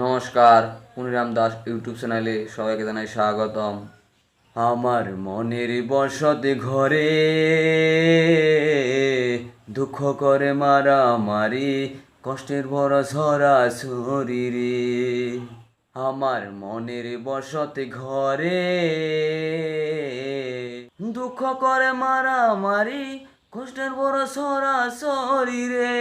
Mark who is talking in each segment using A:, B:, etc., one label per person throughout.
A: নমস্কার পুনিরাম দাস ইউটিউব চ্যানেলে সবাইকে জানাই স্বাগতম। আমার মনের বসতে ঘরে দুঃখ করে মারামারি, কষ্টের বড় ঝরা শরীরে। আমার মনের বসতে ঘরে দুঃখ করে মারামারি কষ্টের বড় সরা শরীরে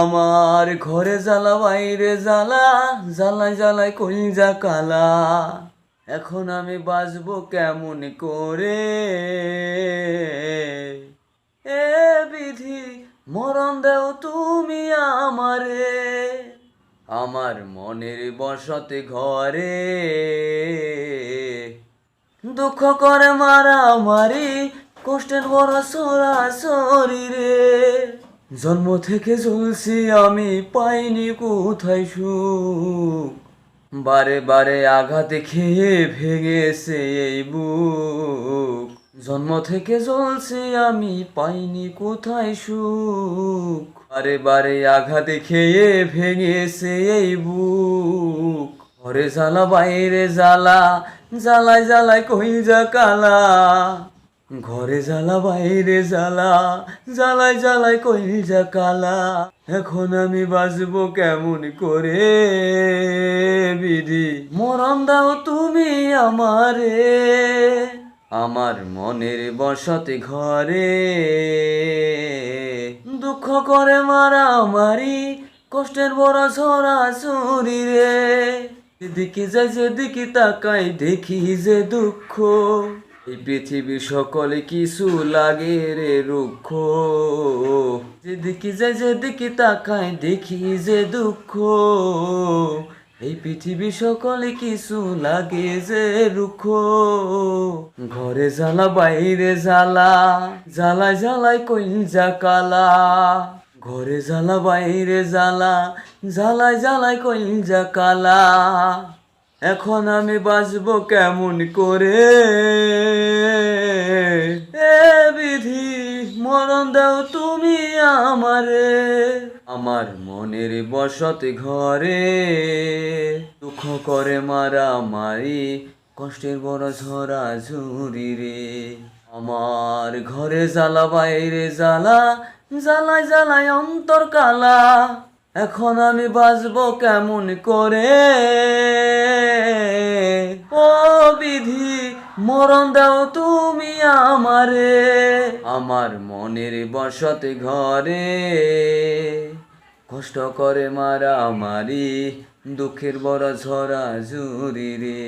A: আমার ঘরে জ্বালা, বাইরে জ্বালা, জ্বালায় জ্বালায় কলিজা কালা। এখন আমি বাঁচবো কেমন করে? এ বিধি মরণ দেও তুমি আমারে। আমার মনের বসতে ঘরে। দুঃখ করে মারামারি কষ্টের বড় সরা শরীরে জন্ম থেকে চলছি আমি, পাইনি কোথায় সুখ। বারে বারে আঘাতে খেয়ে ভেঙেছে এই বুক। জন্ম থেকে জ্বলছে আমি, পাইনি কোথায় সুখ। বারে বারে আঘাতে খেয়ে ভেঙেছে এই বুক। ঘরে জ্বালা, বাইরে জ্বালা, জ্বালায় জ্বালায় কইজা কালা। ঘরে জ্বালা, বাইরে জ্বালা, জ্বালায় জ্বালায় কইজা কালা। এখন আমি বাঁচবো কেমন করে বিধি? মরণ দাও তুমি আমারে, আমার মনের বসতে ঘরে। দুঃখ করে মারামারি কষ্টের বড় ছড়া শরীরে যেদিকে যাই, যেদিকে তাকাই, দেখি যে দুঃখ। এই পৃথিবীর সকলে কিছু লাগে রে রুক্ষ। যেদিকে যাই, যেদিকে তাকাই, দেখি যে দুঃখ। এই পৃথিবী সকলে কিছু লাগে যে রুক্ষ। ঘরে জ্বালা, বাইরে জ্বালা, জ্বালায় জ্বালায় কইল কালা। ঘরে জ্বালা, বাইরে জ্বালা, জ্বালায় জ্বালায় কইল কালা। এখন আমি বাঁচবো কেমন করে? আমারে আমার মনের বসতে ঘরে। দুঃখ করে মারা মারি কষ্টের বড় ঝরা ঝুরি রে। আমার ঘরে জ্বালা, বাইরে জ্বালা, জ্বালায় জ্বালায় অন্তর কালা। এখন আমি বাঁচবো কেমন করে? ও বিধি মরণ দাও তুমি আমারে। আমার মনের বসতে ঘরে কষ্ট করে মারা আমারি দুঃখের বড় ঝরা ঝুরি রে।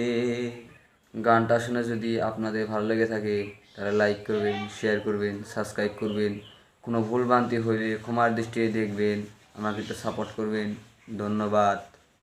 A: গানটা শুনে যদি আপনাদের ভালো লেগে থাকে, তাহলে লাইক করবেন শেয়ার করবেন সাবস্ক্রাইব করবেন। কোনো ভুল ভ্রান্তি হইলে ক্ষমার দৃষ্টিতে দেখবেন, আমাকে একটু সাপোর্ট করবেন। ধন্যবাদ।